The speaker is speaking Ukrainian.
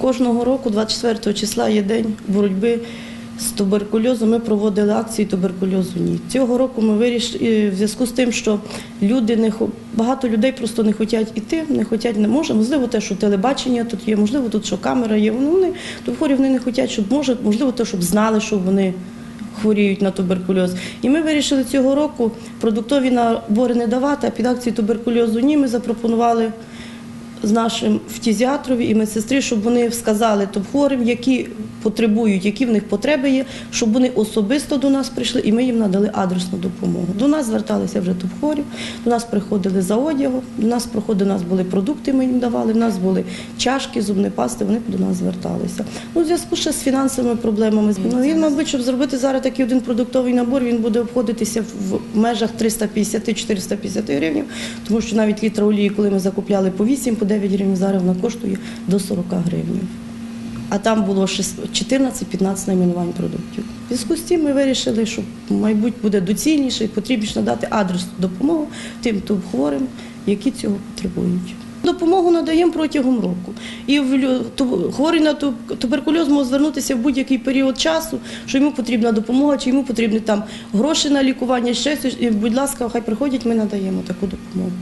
Кожного року, 24 числа, є день боротьби з туберкульозом. Ми проводили акцію туберкульозу ні. Цього року ми вирішили в зв'язку з тим, що люди не багато людей просто не хочуть іти, не хочуть, не може. Можливо, те, що телебачення тут є, можливо, тут що камера є. Вони, вони то хворі вони не хочуть, щоб може, можливо, те, щоб знали, що вони. Хворіють на туберкульоз. І ми вирішили цього року продуктові набори не давати, а під акцію туберкульозу ні. Ми запропонували з нашим фтізіатрові і медсестрі, щоб вони сказали тоб хворим, які потребують, які в них потреби є, щоб вони особисто до нас прийшли і ми їм надали адресну допомогу. До нас зверталися вже тоб хворі, до нас приходили за одягом, до нас проходили, у нас були продукти, ми їм давали, в нас були чашки, зубні пасти, вони до нас зверталися. Ну, в зв'язку ще з фінансовими проблемами. Ну, він, мабуть, щоб зробити зараз такий один продуктовий набор, він буде обходитися в межах 350-450 гривень, тому що навіть літра олії, коли ми закупляли по 8, по 9 гривень, зараз вона коштує до 40 гривень. А там було 14-15 найменувань продуктів. В зв'язку з тим ми вирішили, що, мабуть, буде доцільніше і потрібніше надати адресну допомогу тим хворим, які цього потребують. Допомогу надаємо протягом року. І хворий на туберкульоз може звернутися в будь-який період часу, що йому потрібна допомога, чи йому потрібні там гроші на лікування, ще щось. І, будь ласка, хай приходять, ми надаємо таку допомогу.